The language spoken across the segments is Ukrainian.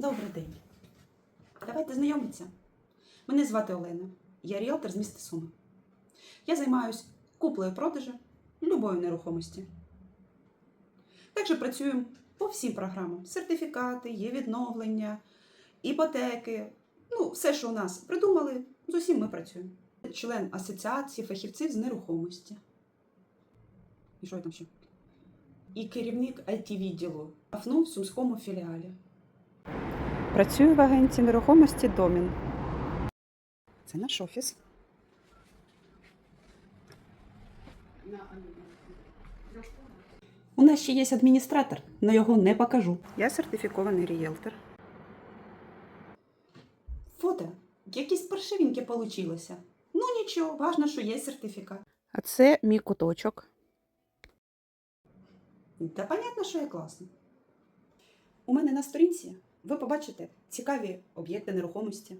Добрий день. Давайте знайомитися. Мене звати Олена. Я ріелтор з міста Суми. Я займаюся куплею продажу любої нерухомості. Також працюємо по всім програмам: сертифікати, є відновлення, іпотеки. Ну, все, що у нас придумали, з усім ми працюємо. Член асоціації фахівців з нерухомості. І що там ще? І керівник it відділу АФНУ в Сумському філіалі. Працюю в агенції нерухомості Домін. Це наш офіс. У нас ще є адміністратор, але його не покажу. Я сертифікований рієлтор. Фото. Якісь паршивіньке получилося. Ну нічого, важно, що є сертифікат. А це мій куточок. Та понятно, що я класно. У мене на сторінці ви побачите цікаві об'єкти нерухомості.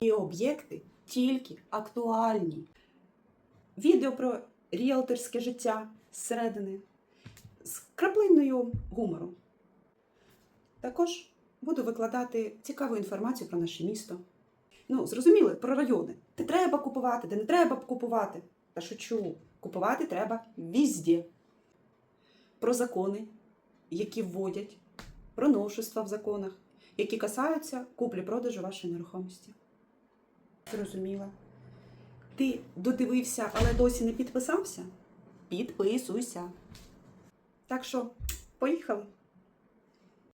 І об'єкти тільки актуальні. Відео про ріелторське життя зсередини з краплиною гумору. Також буду викладати цікаву інформацію про наше місто. Ну, зрозуміли, про райони. Де треба купувати, де не треба купувати. Та шучу, купувати треба візде про закони, які вводять, про новшества в законах, які касаються куплі-продажу вашої нерухомості. Зрозуміла. Ти додивився, але досі не підписався? Підписуйся. Так що, поїхали.